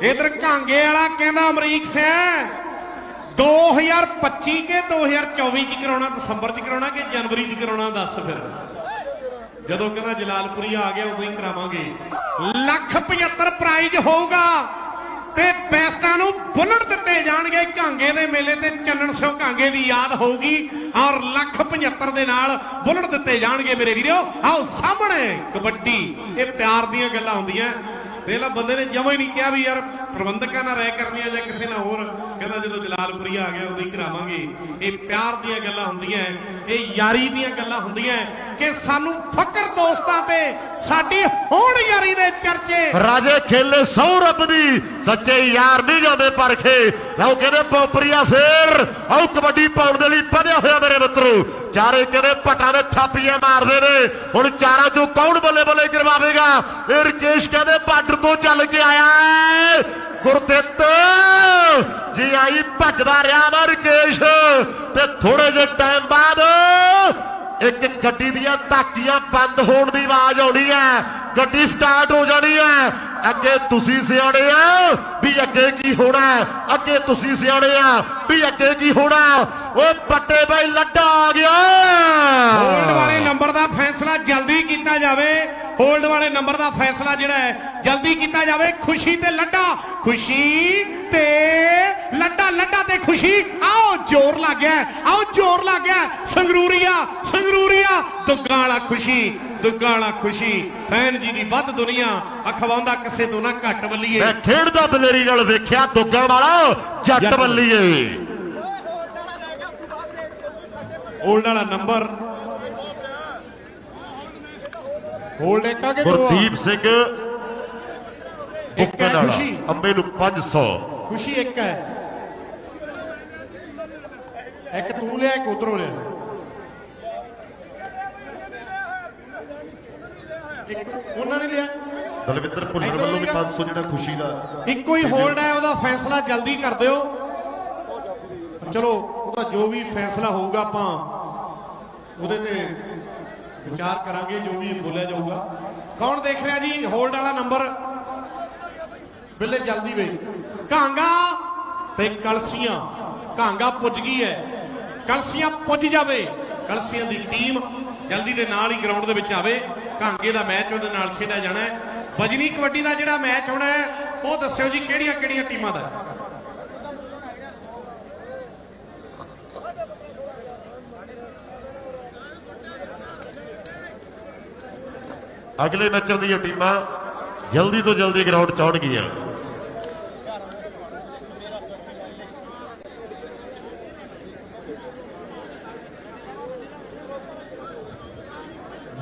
ਇਧਰ ਕਾਂਗੇ ਵਾਲਾ ਕਹਿੰਦਾ ਅਮਰੀਕ ਸਿੰਘ 2025 ਕੇ 2024 ਚ ਕਰਾਉਣਾ ਦਸੰਬਰ ਚ ਕਰਾਉਣਾ ਕਿ ਜਨਵਰੀ ਚ ਕਰਾਉਣਾ ਦੱਸ ਫਿਰ। ਜਦੋਂ ਕਹਿੰਦਾ ਜਲਾਲਪੁਰੀ ਆ ਗਿਆ, ਉਦੋਂ ਹੀ ਕਰਾਵਾਂਗੇ। ਲੱਖ 75 ਪ੍ਰਾਈਜ਼ ਹੋਊਗਾ ਤੇ ਬੈਸਟਾਂ ਨੂੰ ਬੁੱਲਟ ਦਿੱਤੇ ਜਾਣਗੇ। ਕਾਂਗੇ ਦੇ ਮੇਲੇ ਤੇ ਚੰਨਣ ਸਿਓ ਕਾਂਗੇ ਦੀ ਯਾਦ ਹੋਊਗੀ ਔਰ ਲੱਖ 75 ਦੇ ਨਾਲ ਬੁੱਲਟ ਦਿੱਤੇ ਜਾਣਗੇ ਮੇਰੇ ਵੀਰੋ। ਆਓ ਸਾਹਮਣੇ ਕਬੱਡੀ, ਇਹ ਪਿਆਰ ਦੀਆਂ ਗੱਲਾਂ ਹੁੰਦੀਆਂ। ਪਹਿਲਾਂ ਬੰਦੇ ਨੇ ਜਮਾ ਹੀ ਨਹੀਂ ਕਿਹਾ ਵੀ ਯਾਰ ਪ੍ਰਬੰਧਕਾਂ ਨਾਲ ਰਾਏ ਕਰਨੀ ਆ ਜਾਂ ਕਿਸੇ ਨਾਲ ਹੋਰ। ਕਹਿੰਦਾ ਜਦੋਂ ਜਲਾਲਪੁਰੀ ਆ ਗਿਆ, ਉਦੋਂ ਹੀ ਕਰਾਵਾਂਗੇ। ਇਹ ਪਿਆਰ ਦੀਆਂ ਗੱਲਾਂ ਹੁੰਦੀਆਂ, ਇਹ ਯਾਰੀ ਦੀਆਂ ਗੱਲਾਂ ਹੁੰਦੀਆਂ। ਕਿ ਸਾਨੂੰ ਫਕਰ ਦੋਸਤਾਂ ਤੇ, ਸਾਡੀ ਹੋਣ ਯਾਰੀ ਦੇ ਚਰਚੇ। ਰਾਜੇ ਖੇਲੇ ਸੌ ਰੱਬ ਦੀ, ਸੱਚੇ ਯਾਰ ਨਹੀਂ ਜਾਂਦੇ ਪਰਖੇ। ਲਓ ਕਹਿੰਦੇ ਪੋਪਰੀਆ ਫੇਰ, ਆਓ ਕਬੱਡੀ ਪਾਉਣ ਦੇ ਲਈ ਵਧਿਆ ਹੋਇਆ ਮੇਰੇ ਮਿੱਤਰੋ। ਚਾਰੇ ਕਹਿੰਦੇ ਪਟਾਂ ਦੇ ਥਾਪੀਆਂ ਮਾਰਦੇ ਨੇ, ਹੁਣ ਚਾਰਾਂ ਚੋਂ ਕੌਣ ਬੱਲੇ ਬੱਲੇ ਕਰਵਾਵੇਗਾ? ਇਹ ਰਕੇਸ਼ ਕਹਿੰਦੇ ਬਾਰਡਰ ਤੋਂ ਚੱਲ ਕੇ ਆਇਆ ਗੁਰਦਿੱਤ, ਜੀ ਆਈ ਭੱਜਦਾ ਰਿਹਾ ਵਾ ਰਕੇਸ਼। ਤੇ ਥੋੜੇ ਜਿਹੇ ਟਾਈਮ ਬਾਅਦ ਇੱਕ ਗੱਡੀ ਦੀਆਂ ਤਾਕੀਆਂ ਬੰਦ ਹੋਣ ਦੀ ਆਵਾਜ਼ ਆਉਣੀ ਹੈ। ਗੱਡੀ ਸਟਾਰਟ ਹੋ ਜਾਣੀ ਹੈ। ਅੱਗੇ ਤੁਸੀਂ ਸਿਆਣੇ ਆ ਵੀ ਅੱਗੇ ਕੀ ਹੋਣਾ ਹੈ। ਅੱਗੇ ਤੁਸੀਂ ਸਿਆਣੇ ਆ ਵੀ ਅੱਗੇ ਕੀ ਹੋਣਾ ਓਏ ਪੱਟੇ ਬਾਈ, ਲੱਡਾ ਆ ਗਿਆ। ਹੋਲਡ ਵਾਲੇ ਨੰਬਰ ਦਾ ਫੈਸਲਾ ਜਲਦੀ ਕੀਤਾ ਜਾਵੇ। ਹੋਲਡ ਵਾਲੇ ਨੰਬਰ ਦਾ ਫੈਸਲਾ ਜਿਹੜਾ ਹੈ, ਜਲਦੀ ਕੀਤਾ ਜਾਵੇ। ਖੁਸ਼ੀ ਤੇ ਲੱਡਾ, ਖੁਸ਼ੀ ਤੇ ਲੱਡਾ ਲੱਡਾ ਤੇ ਖੁਸ਼ੀ। ਆਓ ਜ਼ੋਰ ਲੱਗ ਗਿਆ। ਹੈ, ਆਓ ਜ਼ੋਰ ਲੱਗ ਗਿਆ। ਹੈ। ਸੰਗਰੂਰੀਆ ਸੰਗਰੂਰੀਆ। ਦੁੱਗਾ ਵਾਲਾ ਖੁਸ਼ੀ ਦੁੱਗਾ ਵਾਲਾ ਖੁਸ਼ੀ। ਫੈਨ ਜੀ ਦੀ ਵੱਧ ਦੁਨੀਆ ਅਖਵਾਉਂਦਾ ਕਿਸੇ ਤੋਂ ਨਾ ਘੱਟ ਬੱਲੀਏ ਮੈਂ ਖੇਡਦਾ ਦਲੇਰੀ ਨਾਲ ਵੇਖਿਆ ਦੁੱਗਾਂ ਵਾਲਾ ਜੱਟ। ਬੱਲੀਏ ਹੋਲਡ ਵਾਲਾ ਨੰਬਰ ਹੋਲਡ ਇੱਕ ਆ ਕੇ ਦੋ ਗੁਰਦੀਪ ਸਿੰਘ ਵਾਲਾ। ਖੁਸ਼ੀ। ਅੰਬੇ ਨੂੰ 500 ਖੁਸ਼ੀ ਇੱਕ ਹੈ। ਇੱਕ ਤੂੰ ਲਿਆ ਇੱਕ ਉਧਰੋਂ ਲਿਆ। ਇੱਕ ਉਹਨਾਂ ਨੇ ਲਿਆ। ਦਲਵਿੰਦਰ ਭੁੱਲਰ ਵੱਲੋਂ ਵੀ 500 ਜਿਹੜਾ ਖੁਸ਼ੀ ਦਾ ਇੱਕੋ ਹੀ ਹੋਲਡ ਹੈ ਉਹਦਾ ਫੈਸਲਾ ਜਲਦੀ ਕਰ ਦਿਓ। ਚਲੋ ਉਹਦਾ ਜੋ ਵੀ ਫੈਸਲਾ ਹੋਊਗਾ ਆਪਾਂ ਉਹਦੇ ਤੇ ਵਿਚਾਰ ਕਰਾਂਗੇ ਜੋ ਵੀ ਬੋਲਿਆ ਜਾਊਗਾ। ਕੌਣ ਦੇਖ ਰਿਹਾ ਜੀ ਹੋਲਡ ਵਾਲਾ ਨੰਬਰ? ਬਿੱਲੇ ਜਲਦੀ ਵੇ ਕਾਂਗਾ ਤੇ ਕਲਸੀਆਂ। ਕਾਂਗਾ ਪੁੱਜ ਗਈ ਹੈ। ਕਲਸੀਆਂ ਪੁੱਜ ਜਾਵੇ। ਕਲਸੀਆਂ ਦੀ ਟੀਮ ਜਲਦੀ ਦੇ ਨਾਲ ਹੀ ਗਰਾਊਂਡ ਦੇ ਵਿੱਚ ਆਵੇ। ਘਾਂਗੇ ਦਾ ਮੈਚ ਉਹਦੇ ਨਾਲ ਖੇਡਿਆ ਜਾਣਾ ਹੈ। ਵਜਨੀ ਕਬੱਡੀ ਦਾ ਜਿਹੜਾ ਮੈਚ ਹੋਣਾ ਹੈ, ਉਹ ਦੱਸਿਓ ਜੀ ਕਿਹੜੀਆਂ ਕਿਹੜੀਆਂ ਟੀਮਾਂ ਦਾ ਅਗਲੇ ਮੈਚਾਂ ਦੀਆਂ ਟੀਮਾਂ ਜਲਦੀ ਤੋਂ ਜਲਦੀ ਗਰਾਊਂਡ 'ਚ ਆਉਣਗੀਆਂ।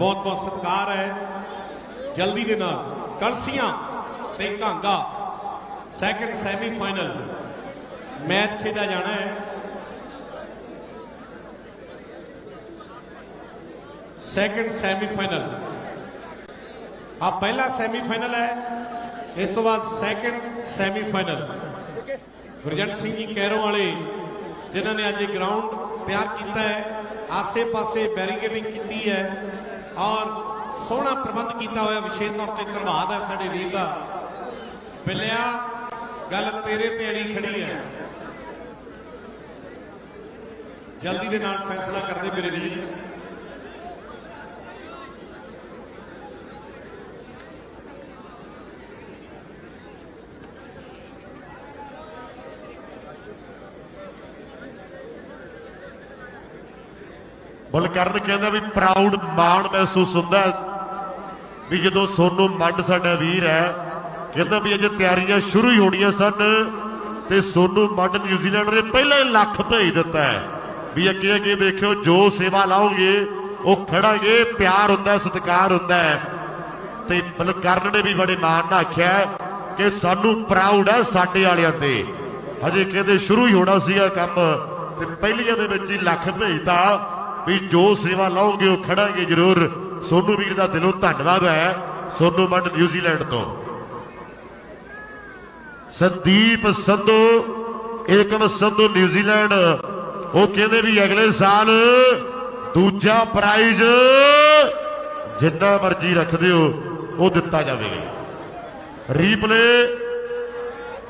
ਬਹੁਤ ਬਹੁਤ ਸਤਿਕਾਰ ਹੈ। ਜਲਦੀ ਦੇ ਨਾਲ ਕਲਸੀਆਂ ਤੇ ਘਾਂਗਾ। ਸੈਕੰਡ ਸੈਮੀਫਾਈਨਲ ਮੈਚ ਖੇਡਿਆ ਜਾਣਾ ਹੈ। ਸੈਕੰਡ ਸੈਮੀਫਾਈਨਲ ਆ ਪਹਿਲਾ ਸੈਮੀਫਾਈਨਲ ਹੈ। ਇਸ ਤੋਂ ਬਾਅਦ ਸੈਕੰਡ ਸੈਮੀਫਾਈਨਲ ਗੁਰਜੰਟ ਸਿੰਘ ਜੀ ਕੈਰੋਂ ਵਾਲੇ, ਜਿਨ੍ਹਾਂ ਨੇ ਅੱਜ ਇਹ ਗਰਾਊਂਡ ਤਿਆਰ ਕੀਤਾ ਹੈ। ਆਸੇ-ਪਾਸੇ ਬੈਰੀਕੇਡਿੰਗ ਕੀਤੀ ਹੈ। ਔਰ ਸੋਹਣਾ ਪ੍ਰਬੰਧ ਕੀਤਾ ਹੋਇਆ, ਵਿਸ਼ੇਸ਼ ਤੌਰ ਤੇ ਧੰਨਵਾਦ ਹੈ ਸਾਡੇ ਵੀਰ ਦਾ। ਬਿੱਲਿਆ, ਗੱਲ ਤੇਰੇ ਤੇ ਅੜੀ ਖੜੀ ਹੈ। ਜਲਦੀ ਦੇ ਨਾਲ ਫੈਸਲਾ ਕਰਦੇ ਮੇਰੇ ਵੀਰ। ਬਲਕਰਨ ਕਹਿੰਦਾ ਵੀ ਪ੍ਰਾਊਡ ਮਾਣ ਮਹਿਸੂਸ ਹੁੰਦਾ ਹੈ ਵੀ ਜਦੋਂ ਸੋਨੂ ਮੰਡ ਸਾਡਾ ਵੀਰ ਹੈ, ਕਹਿੰਦਾ ਵੀ ਅਜੇ ਤਿਆਰੀਆਂ ਸ਼ੁਰੂ ਹੀ ਹੋਣੀਆਂ ਸਨ ਤੇ ਸੋਨੂ ਮੰਡ ਨਿਊਜ਼ੀਲੈਂਡ ਨੇ ਪਹਿਲਾਂ ਹੀ ਲੱਖ ਭੇਜ ਦਿੱਤਾ ਹੈ ਵੀ ਅੱਗੇ ਅੱਗੇ ਵੇਖਿਓ ਜੋ ਸੇਵਾ ਲਾਓਗੇ ਉਹ ਖੜਾਂਗੇ, ਪਿਆਰ ਹੁੰਦਾ, ਸਤਿਕਾਰ ਹੁੰਦਾ ਹੈ। ਤੇ ਬਲਕਰਨ ਨੇ ਵੀ ਬੜੇ ਮਾਣ ਨਾਲ ਆਖਿਆ ਕਿ ਸਾਨੂੰ ਪ੍ਰਾਊਡ ਹੈ ਸਾਡੇ ਵਾਲਿਆਂ ਤੇ। ਹਜੇ ਕਹਿੰਦੇ ਸ਼ੁਰੂ ਹੀ ਹੋਣਾ ਸੀਗਾ ਕੰਮ ਤੇ ਪਹਿਲੀਆਂ ਦੇ ਵਿੱਚ ਹੀ ਲੱਖ ਭੇਜਤਾ। ਵੀ ਜੋ ਸੇਵਾ ਲਾਓਗੇ ਉਹ ਖੜਾਂਗੇ ਜ਼ਰੂਰ। ਸੋਨੂ ਵੀਰ ਦਾ ਦਿਲੋਂ ਧੰਨਵਾਦ ਹੈ ਸੋਨੂ ਮੰਡ ਨਿਊਜ਼ੀਲੈਂਡ ਤੋਂ। Sandeep Sandhu, Ekam Sandhu New Zealand. ਉਹ ਕਹਿੰਦੇ ਵੀ ਅਗਲੇ ਸਾਲ ਦੂਜਾ ਪ੍ਰਾਈਜ਼ ਜਿੰਨਾ ਮਰਜ਼ੀ ਰੱਖਦੇ ਹੋ ਉਹ ਦਿੱਤਾ ਜਾਵੇਗਾ ਰੀਪਲੇ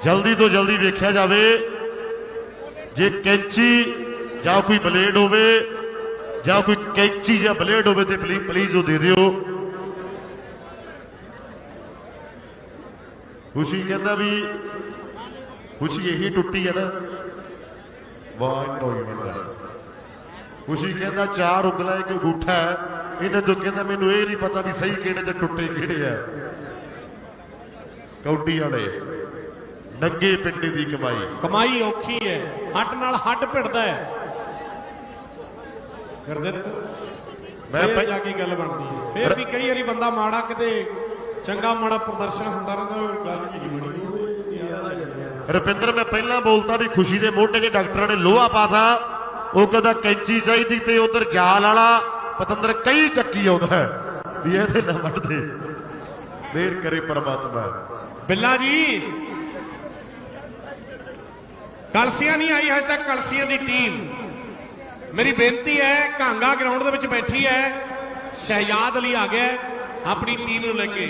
ਜਲਦੀ ਤੋਂ ਜਲਦੀ ਵੇਖਿਆ ਜਾਵੇ। ਜੇ ਕੈਂਚੀ ਜਾਂ ਕੋਈ ਬਲੇਡ ਹੋਵੇ ਜਾਂ ਕੋਈ ਕੈਂਚੀ ਜਾਂ ਬਲੇਡ ਹੋਵੇ ਤੇ ਪਲੀ- ਪਲੀਜ਼ ਉਹ ਦੇ ਦਿਓ। ਖੁਸ਼ੀ ਕਹਿੰਦਾ ਵੀ ਖੁਸ਼ੀ ਇਹੀ ਟੁੱਟੀ ਹੈ ਨਾ। ਵਾਹ ਕੋਈ ਖੁਸ਼ੀ ਕਹਿੰਦਾ ਚਾਰ ਉਗਲਾ ਇੱਕ ਅੰਗੂਠਾ ਹੈ। ਇਹਦੇ ਤੋਂ ਕਹਿੰਦਾ ਮੈਨੂੰ ਇਹ ਨਹੀਂ ਪਤਾ ਵੀ ਸਹੀ ਕਿਹੜੇ ਤੇ ਟੁੱਟੇ ਕਿਹੜੇ ਆ। ਕੌਡੀ ਵਾਲੇ, ਨੰਗੇ ਪਿੰਡੇ ਦੀ ਕਮਾਈ। ਕਮਾਈ ਔਖੀ ਹੈ। ਹੱਟ ਨਾਲ ਹੱਡ ਭਿੜਦਾ ਹੈ। ਗੁਰਦਿੱਤ ਮੈਂ ਪਹਿ- ਜਾ ਕੇ ਗੱਲ ਬਣਦੀ ਹੈ। ਫੇਰ ਵੀ ਕਈ ਵਾਰੀ ਬੰਦਾ ਮਾੜਾ ਕਿਤੇ ਚੰਗਾ ਮਾੜਾ ਪ੍ਰਦਰਸ਼ਨ ਹੁੰਦਾ ਰਹਿੰਦਾ ਉਹ ਗੱਲ ਜੀ ਬਣੀ। ਰੁਪਿੰਦਰ ਮੈਂ ਪਹਿਲਾਂ ਬੋਲਤਾ ਵੀ ਖੁਸ਼ੀ ਦੇ ਮੋਢੇ 'ਤੇ ਡਾਕਟਰਾਂ ਨੇ ਲੋਹਾ ਪਾਤਾ ਉਹ ਕਹਿੰਦਾ ਕੈਂਚੀ ਚਾਹੀਦੀ ਤੇ ਉਧਰ ਜਾਲ ਵਾਲਾ ਪਤੰਦਰ ਕਈ ਚੱਕੀ ਆਉਂਦਾ ਵੀ ਇਹਦੇ ਨਾਲ ਵੱਢਦੇ। ਮੇਰ ਕਰੇ ਪਰਮਾਤਮਾ। ਬਿੱਲਾ ਜੀ ਕਲਸੀਆਂ ਨਹੀਂ ਆਈ ਹਜੇ ਤੱਕ ਕਲਸੀਆਂ ਦੀ ਟੀਮ। ਮੇਰੀ ਬੇਨਤੀ ਹੈ ਕਾਂਗਾ ਗਰਾਊਂਡ ਦੇ ਵਿੱਚ ਬੈਠੀ ਹੈ। ਸ਼ਹਿਜਾਦ ਅਲੀ ਆ ਗਿਆ ਆਪਣੀ ਟੀਮ ਨੂੰ ਲੈ ਕੇ।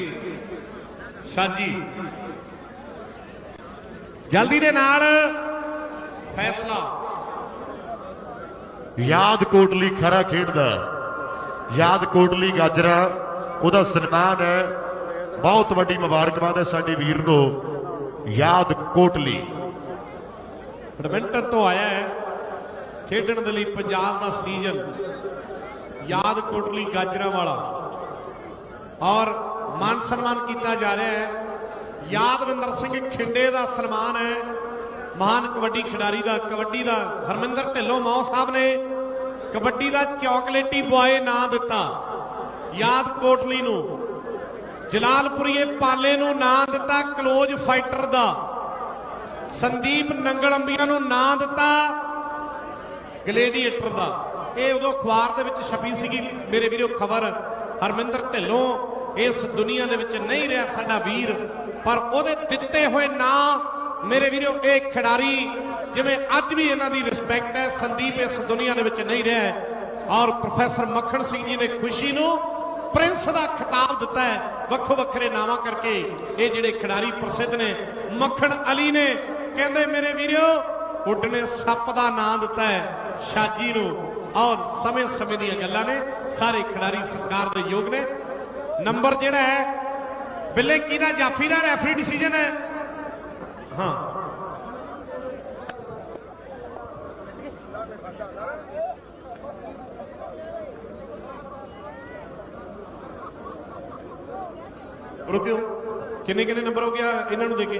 ਸਾਜੀ ਜਲਦੀ ਦੇ ਨਾਲ ਫੈਸਲਾ। ਯਾਦ ਕੋਟਲੀ ਖਰਾ ਖੇਡਦਾ ਯਾਦ ਕੋਟਲੀ ਗਾਜਰਾ ਉਹਦਾ ਸਨਮਾਨ ਹੈ। ਬਹੁਤ ਵੱਡੀ ਮੁਬਾਰਕਬਾਦ ਹੈ ਸਾਡੇ ਵੀਰ ਨੂੰ। ਯਾਦ ਕੋਟਲੀ। ਬੈਡਮਿੰਟਨ ਤੋਂ ਆਇਆ ਹੈ। ਖੇਡਣ ਦੇ ਲਈ ਪੰਜਾਬ ਦਾ ਸੀਜ਼ਨ ਯਾਦ ਕੋਟਲੀ ਗਾਜਰਾਂ ਵਾਲਾ। ਔਰ ਮਾਨ ਸਨਮਾਨ ਕੀਤਾ ਜਾ ਰਿਹਾ ਹੈ। ਯਾਦਵਿੰਦਰ ਸਿੰਘ ਖਿੰਡੇ ਦਾ ਸਨਮਾਨ ਹੈ। ਮਹਾਨ ਕਬੱਡੀ ਖਿਡਾਰੀ ਦਾ, ਕਬੱਡੀ ਦਾ ਹਰਮਿੰਦਰ ਢਿੱਲੋਂ ਮੌ ਸਾਹਿਬ ਨੇ ਕਬੱਡੀ ਦਾ ਚਾਕਲੇਟੀ ਬੁਆਏ ਨਾਂ ਦਿੱਤਾ। ਯਾਦ ਕੋਟਲੀ ਨੂੰ, ਜਲਾਲਪੁਰੀਏ ਪਾਲੇ ਨੂੰ ਨਾਂ ਦਿੱਤਾ ਕਲੋਜ਼ ਫਾਈਟਰ ਦਾ। ਸੰਦੀਪ ਨੰਗਲ ਅੰਬੀਆਂ ਨੂੰ ਨਾਂ ਦਿੱਤਾ। ਗਲੇਡੀਏਟਰ ਦਾ। ਇਹ ਉਦੋਂ ਅਖਬਾਰ ਦੇ ਵਿੱਚ ਛਪੀ ਸੀਗੀ, ਮੇਰੇ ਵੀਰੋ, ਖਬਰ। ਹਰਮਿੰਦਰ ਢਿੱਲੋਂ ਇਸ ਦੁਨੀਆ ਦੇ ਵਿੱਚ ਨਹੀਂ ਰਿਹਾ ਸਾਡਾ ਵੀਰ, ਪਰ ਉਹਦੇ ਦਿੱਤੇ ਹੋਏ ਨਾਂ, ਮੇਰੇ ਵੀਰੋ, ਇਹ ਖਿਡਾਰੀ, ਜਿਵੇਂ ਅੱਜ ਵੀ ਇਹਨਾਂ ਦੀ ਰਿਸਪੈਕਟ ਹੈ, ਸੰਦੀਪ ਇਸ ਦੁਨੀਆ ਦੇ ਵਿੱਚ ਨਹੀਂ ਰਿਹਾ ਔਰ ਪ੍ਰੋਫੈਸਰ ਮੱਖਣ ਸਿੰਘ ਜੀ ਨੇ ਖੁਸ਼ੀ ਨੂੰ ਪ੍ਰਿੰਸ ਦਾ ਖਿਤਾਬ ਦਿੱਤਾ ਹੈ, ਵੱਖੋ ਵੱਖਰੇ ਨਾਵਾਂ ਕਰਕੇ। ਇਹ ਜਿਹੜੇ ਖਿਡਾਰੀ ਪ੍ਰਸਿੱਧ ਨੇ, ਮੱਖਣ ਅਲੀ ਨੇ, ਕਹਿੰਦੇ ਮੇਰੇ ਵੀਰੋ ਉੱਡਣੇ ਸੱਪ ਦਾ ਨਾਂ ਦਿੱਤਾ ਹੈ। ਸ਼ਾਜੀ ਨੂੰ ਔਰ ਸਮੇਂ ਸਮੇਂ ਦੀਆਂ ਗੱਲਾਂ ਨੇ, ਸਾਰੇ ਖਿਡਾਰੀ ਸਰਕਾਰ ਦੇ ਯੋਗ ਨੇ। ਨੰਬਰ ਜਿਹੜਾ ਹੈ, ਬਿੱਲੇ ਕਿਹਦਾ ਜਾਫੀ ਦਾ ਰੈਫਰੀ ਡਿਸੀਜਨ ਹੈ? ਹਾਂ। ਰੁਕਿਓ। ਕਿੰਨੇ ਕਿੰਨੇ ਨੰਬਰ ਹੋ ਗਿਆ? ਇਹਨਾਂ ਨੂੰ ਦੇ ਕੇ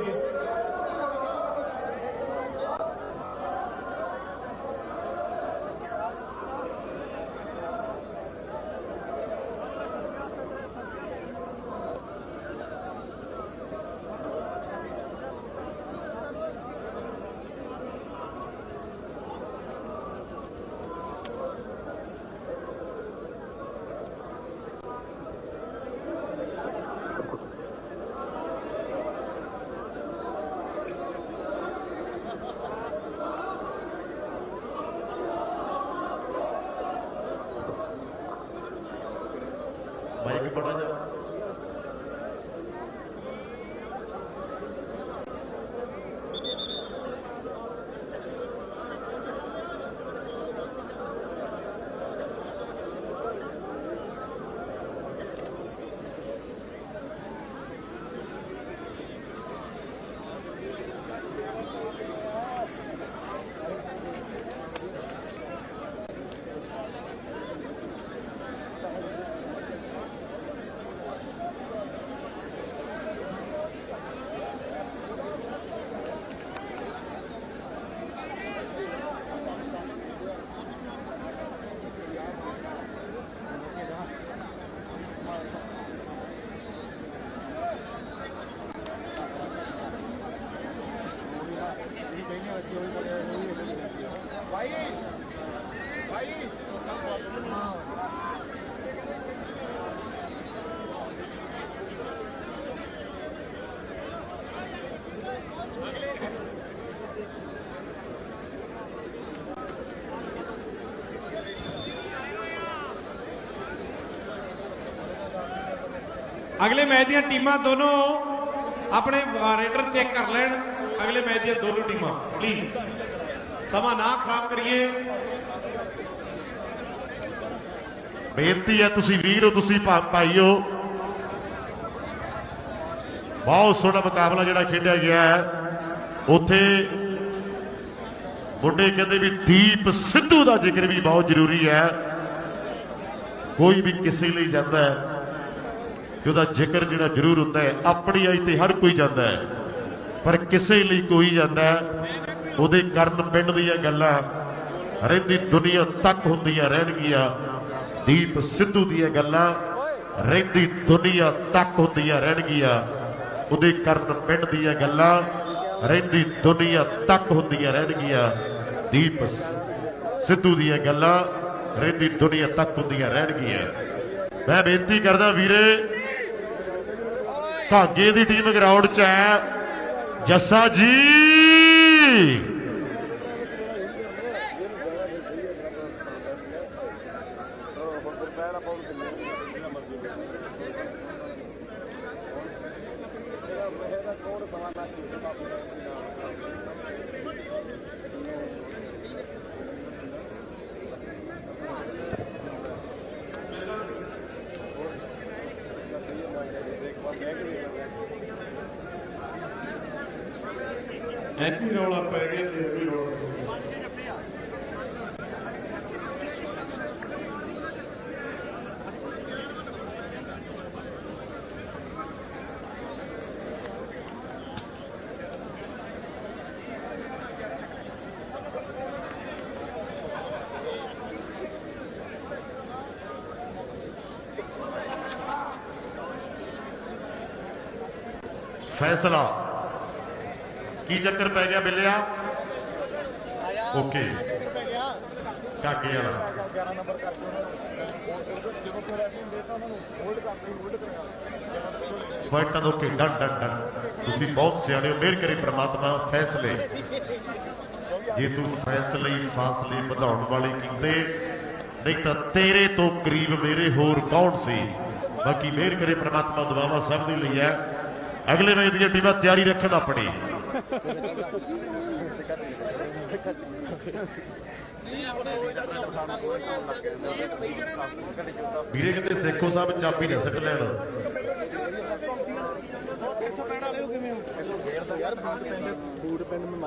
ਅਗਲੇ ਮੈਚ ਦੀਆਂ ਟੀਮਾਂ ਦੋਨੋਂ ਆਪਣੇ ਰੇਡਰ ਚੈੱਕ ਕਰ ਲੈਣ। ਅਗਲੇ ਮੈਚ ਦੀਆਂ ਦੋਨੋਂ ਟੀਮਾਂ। ਪਲੀਜ਼ ਸਮਾਂ ਨਾ ਖਰਾਬ ਕਰੀਏ। ਬੇਨਤੀ ਹੈ, ਤੁਸੀਂ ਵੀਰ ਹੋ, ਤੁਸੀਂ ਭਾ- ਭਾਈ ਹੋ। ਬਹੁਤ ਸੋਹਣਾ ਮੁਕਾਬਲਾ ਜਿਹੜਾ ਖੇਡਿਆ ਗਿਆ ਹੈ। ਉੱਥੇ ਮੁੰਡੇ ਕਹਿੰਦੇ ਵੀ ਦੀਪ ਸਿੱਧੂ ਦਾ ਜ਼ਿਕਰ ਵੀ ਬਹੁਤ ਜ਼ਰੂਰੀ ਹੈ। ਕੋਈ ਵੀ ਕਿਸੇ ਲਈ ਜਾਂਦਾ ਹੈ। ਕਿ ਉਹਦਾ ਜ਼ਿਕਰ ਜਿਹੜਾ ਜ਼ਰੂਰ ਹੁੰਦਾ ਹੈ, ਆਪਣੀ ਆਈ ਤੇ ਹਰ ਕੋਈ ਜਾਂਦਾ ਹੈ। ਪਰ ਕਿਸੇ ਲਈ ਕੋਈ ਜਾਂਦਾ ਉਹਦੇ ਕਰਨ ਪਿੰਡ ਦੀਆਂ ਗੱਲਾਂ ਰਹਿੰਦੀ ਦੁਨੀਆ ਤੱਕ ਹੁੰਦੀਆਂ ਰਹਿਣਗੀਆਂ। ਦੀਪ ਸਿੱਧੂ ਦੀਆਂ ਗੱਲਾਂ ਰਹਿੰਦੀ ਦੁਨੀਆ ਤੱਕ ਹੁੰਦੀਆਂ ਰਹਿਣਗੀਆਂ। ਉਹਦੇ ਕਰਨ ਪਿੰਡ ਦੀਆਂ ਗੱਲਾਂ ਰਹਿੰਦੀ ਦੁਨੀਆ ਤੱਕ ਹੁੰਦੀਆਂ ਰਹਿਣਗੀਆਂ। ਦੀਪ ਸਿੱਧੂ ਦੀਆਂ ਗੱਲਾਂ ਰਹਿੰਦੀ ਦੁਨੀਆ ਤੱਕ ਹੁੰਦੀਆਂ ਰਹਿਣਗੀਆਂ। ਮੈਂ ਬੇਨਤੀ ਕਰਦਾ ਵੀਰੇ ਧਾਗੇ ਦੀ ਟੀਮ ਗਰਾਊਂਡ 'ਚ ਹੈ। ਜੱਸਾ ਜੀ। ਐਪੀ ਰੌਲਾ ਪੈ ਗਿਆ ਤੇ ਐਪੀ ਰੌਲਾ ਪੈ ਗਿਆ ਫੈਸਲਾ ਕੀ ਚੱਕਰ ਪੈ ਗਿਆ ਬਿੱਲਿਆ? ਓਕੇ। ਪੈ ਗਿਆ ਕਾਕੇ ਵਾਲਾ। 11 ਨੰਬਰ ਕਰਕੇ ਜਦੋਂ ਕੋਈ ਰੈਫਰੀ ਦੇਤਾ ਉਹਨਾਂ ਨੂੰ ਹੋਲਡ ਕਰਕੇ ਹੋਲਡ ਕਰਿਆ ਫਾਈਟਾਂ ਓਕੇ ਡਨ ਡਨ ਡਨ ਤੁਸੀਂ ਬਹੁਤ ਸਿਆਣੇ ਹੋ, ਮਿਹਰ ਕਰੇ ਪ੍ਰਮਾਤਮਾ ਫੈਸਲੇ। ਜੇ ਤੂੰ ਫੈਸਲੇ ਹੀ ਫਾਸਲੇ ਵਧਾਉਣ ਵਾਲੇ ਕੀਤੇ, ਨਹੀਂ ਤਾਂ ਤੇਰੇ ਤੋਂ ਕਰੀਬ ਮੇਰੇ ਹੋਰ ਕੌਣ ਸੀ? ਬਾਕੀ ਮਿਹਰ ਕਰੇ ਪ੍ਰਮਾਤਮਾ, ਦੁਆਵਾਂ ਸਭ ਦੇ ਲਈ ਹੈ। ਅਗਲੇ ਮੈਚ ਦੀਆਂ ਟੀਮਾਂ ਤਿਆਰੀ ਰੱਖਣ ਆਪਣੀ। ਵੀਰੇ ਕਹਿੰਦੇ ਸੇਖੋ ਸਾਹਿਬ ਚਾਬੀ ਨਾ ਸਿੱਟ ਲੈਣ। ਯਾਰ ਬੂਟ ਪਿੰਡ ਬੂਟ ਪਿੰਡ ਮੈਂ